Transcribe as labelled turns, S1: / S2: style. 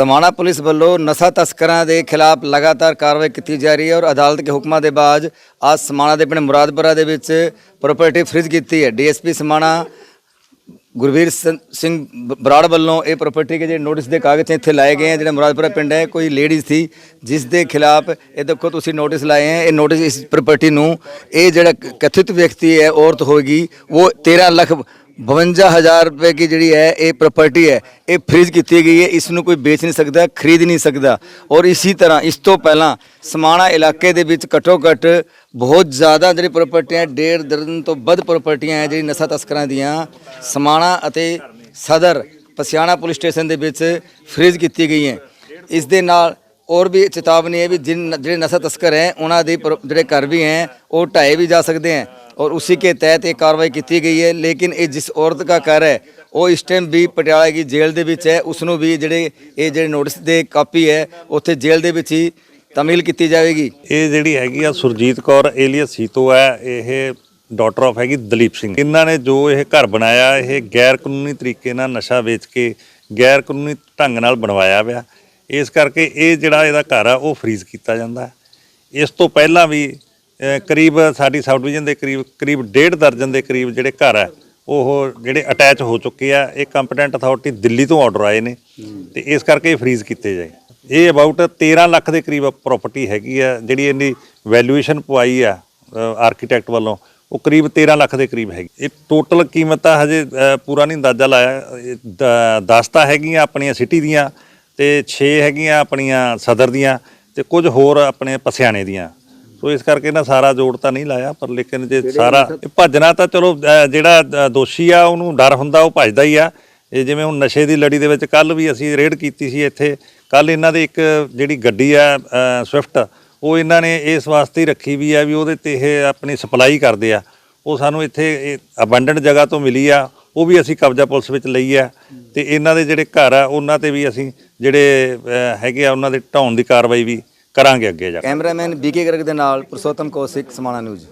S1: Samana police ਵੱਲੋਂ ਨਸ਼ਾ ਤਸਕਰਾਂ ਦੇ ਖਿਲਾਫ ਲਗਾਤਾਰ ਕਾਰਵਾਈ ਕੀਤੀ ਜਾ ਰਹੀ ਹੈ ਔਰ ਅਦਾਲਤ ਦੇ ਹੁਕਮਾਂ ਦੇ ਬਾਅਦ ਅੱਜ ਸਮਾਣਾ ਦੇ ਪਿੰਡ ਮੁਰਾਦਪੁਰਾ ਦੇ ਵਿੱਚ ਪ੍ਰਾਪਰਟੀ ਫ੍ਰੀਜ਼ ਕੀਤੀ ਹੈ। ਡੀਐਸਪੀ ਸਮਾਣਾ ਗੁਰਵੀਰ ਸੰ- ਸਿੰਘ ਬ- ਬਰਾੜ ਵੱਲੋਂ ਇਹ ਪ੍ਰਾਪਰਟੀ ਦੇ ਜਿਹੜੇ ਨੋਟਿਸ ਦੇ ਕਾਗਜ਼ ਇੱਥੇ ਲਾਏ ਗਏ ਹੈ, ਜਿਹੜਾ ਮੁਰਾਦਪੁਰਾ ਪਿੰਡ ਹੈ, ਕੋਈ ਲੇਡੀਜ਼ ਸੀ, ਜਿਸ ਦੇ ਖਿਲਾਫ ਇਹ ਦੇਖੋ ਤੁਸੀਂ ਨੋਟਿਸ ਲਾਏ ਹੈ, ਇਹ ਨੋਟਿਸ ਇਸ ਪ੍ਰਾਪਰਟੀ ਨੂੰ ਇਹ ਜਿਹੜਾ ਕਥਿਤ ਵਿਅਕਤੀ ਹੈ, ਔਰਤ ਹੋਏਗੀ, ਉਹ 13 ਲੱਖ 52000 ਰੁਪਏ ਦੀ ਜਿਹੜੀ ਹੈ, ਇਹ ਪ੍ਰਾਪਰਟੀ ਹੈ, ਇਹ ਫ੍ਰੀਜ਼ ਕੀਤੀ ਗਈ ਹੈ। ਇਸ ਨੂੰ ਕੋਈ ਵੇਚ ਨਹੀਂ ਸਕਦਾ, ਖਰੀਦ ਨਹੀਂ ਸਕਦਾ। ਔਰ ਇਸੇ ਤਰ੍ਹਾਂ ਇਸ ਤੋਂ ਪਹਿਲਾਂ ਸਮਾਣਾ ਇਲਾਕੇ ਦੇ ਵਿੱਚ ਘੱਟੋ ਘੱਟ ਬਹੁਤ ਜ਼ਿਆਦਾ ਜਿਹੜੀ ਪ੍ਰਾਪਰਟੀਆਂ ਡੇਢ ਦਰਜਨ ਤੋਂ ਵੱਧ ਪ੍ਰਾਪਰਟੀਆਂ ਹੈ, ਜਿਹੜੀ ਨਸ਼ਾ ਤਸਕਰਾਂ ਦੀਆਂ ਸਮਾਣਾ ਅਤੇ ਸਦਰ ਪਸਿਆਣਾ ਪੁਲਿਸ ਸਟੇਸ਼ਨ ਦੇ ਵਿੱਚ ਫ੍ਰੀਜ਼ ਕੀਤੀ ਗਈ ਹੈ। ਇਸ ਦੇ ਨਾਲ ਔਰ ਵੀ ਚੇਤਾਵਨੀ ਹੈ ਵੀ ਜਿਨ ਜਿਹੜੇ ਨਸ਼ਾ ਤਸਕਰ ਹੈ, ਉਹਨਾਂ ਦੇ ਪ੍ਰ- ਜਿਹੜੇ ਘਰ ਵੀ ਹੈ, ਉਹ ਢਾਏ ਵੀ ਜਾ ਸਕਦੇ ਹੈ। और उसी के तहत ये कार्रवाई की गई है लेकिन ये जिस औरत का घर है ਉਹ ਇਸ ਟਾਈਮ ਵੀ ਪਟਿਆਲਾ ਦੀ ਜੇਲ੍ਹ ਦੇ ਵਿੱਚ ਹੈ ਉਸ ਨੂੰ ਵੀ ਜਿਹੜੇ ਇਹ ਜਿਹੜੇ ਨੋਟਿਸ ਦੇ ਕਾਪੀ ਹੈ ਉੱਥੇ ਜੇਲ੍ਹ ਦੇ ਵਿੱਚ ਹੀ ਤਮੀਲ ਕੀਤੀ ਜਾਵੇਗੀ
S2: ਇਹ ਜਿਹੜੀ ਹੈਗੀ ਆ ਸੁਰਜੀਤ ਕੌਰ ਏਲੀਅਸ ਸੀਤੋ ਹੈ ਇਹ ਡਾਟਰ ਆਫ ਹੈਗੀ ਦਲੀਪ ਸਿੰਘ ਇਹਨਾਂ ਨੇ ਜੋ ਇਹ ਘਰ ਬਣਾਇਆ ਇਹ ਗੈਰ ਕਾਨੂੰਨੀ ਤਰੀਕੇ ਨਾਲ ਨਸ਼ਾ ਵੇਚ ਕੇ ਗੈਰ ਕਾਨੂੰਨੀ ਢੰਗ ਨਾਲ ਬਣਵਾਇਆ ਹੋਇਆ ਇਸ ਕਰਕੇ ਇਹ ਜਿਹੜਾ ਇਹਦਾ ਘਰ ਆ ਉਹ ਫ੍ਰੀਜ਼ ਕੀਤਾ ਜਾਂਦਾ ਹੈ ਇਸ ਤੋਂ ਪਹਿਲਾਂ ਵੀ ਅਹ, ਕਰੀਬ ਸਾਡੀ ਸਬ ਡਿਵੀਜ਼ਨ ਦੇ ਕਰੀਬ ਕਰੀਬ ਡੇਢ ਦਰਜਨ ਦੇ ਕਰੀਬ ਜਿਹੜੇ ਘਰ ਆ ਉਹ ਜਿਹੜੇ ਅਟੈਚ ਹੋ ਚੁੱਕੇ ਆ ਇਹ ਕੰਪੀਟੈਂਟ ਅਥਾਰਟੀ ਦਿੱਲੀ ਤੋਂ ਆਰਡਰ ਆਏ ਨੇ ਤੇ ਇਸ ਕਰਕੇ ਇਹ ਫ੍ਰੀਜ਼ ਕੀਤੇ ਜਾਏ। ਇਹ ਅਬਾਊਟ 13 ਲੱਖ ਦੇ ਕਰੀਬ ਪ੍ਰਾਪਰਟੀ ਹੈਗੀ ਆ ਜਿਹੜੀ ਇਹਦੀ ਵੈਲਿਊਏਸ਼ਨ ਪਵਾਈ ਆ ਆਰਕੀਟੈਕਟ ਵੱਲੋਂ ਉਹ ਕਰੀਬ 13 ਲੱਖ ਦੇ ਕਰੀਬ ਹੈਗੀ। ਇਹ ਟੋਟਲ ਕੀਮਤ ਆ ਹਜੇ ਪੂਰਾ ਨਹੀਂ ਅੰਦਾਜ਼ਾ ਲਾਇਆ 10 ਤਾਂ ਹੈਗੀਆਂ ਆਪਣੀਆਂ ਸਿਟੀ ਦੀਆਂ ਤੇ 6 ਹੈਗੀਆਂ ਆਪਣੀਆਂ ਸਦਰ ਦੀਆਂ ਤੇ ਕੁਝ ਹੋਰ ਆਪਣੇ ਪਸਿਆਣੇ ਦੀਆਂ। ਸੋ ਇਸ ਕਰਕੇ ਨਾ ਸਾਰਾ ਜੋੜ ਤਾਂ ਨਹੀਂ ਲਾਇਆ ਪਰ ਲੇਕਿਨ ਜੇ ਸਾਰਾ ਭੱਜਣਾ ਤਾਂ ਚਲੋ ਜਿਹੜਾ ਦੋਸ਼ੀ ਆ ਉਹਨੂੰ ਡਰ ਹੁੰਦਾ ਉਹ ਭੱਜਦਾ ਹੀ ਆ। ਇਹ ਜਿਵੇਂ ਹੁਣ ਨਸ਼ੇ ਦੀ ਲੜੀ ਦੇ ਵਿੱਚ ਕੱਲ ਵੀ ਅਸੀਂ ਰੇਡ ਕੀਤੀ ਸੀ ਇੱਥੇ। ਕੱਲ ਇਹਨਾਂ ਦੇ ਇੱਕ ਜਿਹੜੀ ਗੱਡੀ ਆ ਸਵਿਫਟ ਉਹ ਇਹਨਾਂ ਨੇ ਇਸ ਵਾਸਤੇ ਰੱਖੀ ਵੀ ਆ ਵੀ ਉਹਦੇ ਤੇ ਇਹ ਆਪਣੀ ਸਪਲਾਈ ਕਰਦੇ ਆ। ਉਹ ਸਾਨੂੰ ਇੱਥੇ ਅਬੰਡੈਂਟ ਜਗ੍ਹਾ ਤੋਂ ਮਿਲੀ ਆ। ਉਹ ਵੀ ਅਸੀਂ ਕਬਜ਼ਾ ਪੁਲਿਸ ਵਿੱਚ ਲਈ ਆ। ਤੇ ਇਹਨਾਂ ਦੇ ਜਿਹੜੇ ਘਰ ਆ ਉਹਨਾਂ ਤੇ ਵੀ ਅਸੀਂ ਜਿਹੜੇ ਹੈਗੇ ਆ ਉਹਨਾਂ ਦੇ ਢਾਉਣ ਦੀ ਕਾਰਵਾਈ ਵੀ ਕਰਾਂਗੇ ਅੱਗੇ ਜਾ ਕੇ।
S1: ਕੈਮਰਾਮੈਨ ਬੀਕੇ ਗਰਗ ਦੇ ਨਾਲ ਪੁਰਸ਼ੋਤਮ ਕੌਸ਼ਿਕ ਸਮਾਣਾ ਨਿਊਜ਼।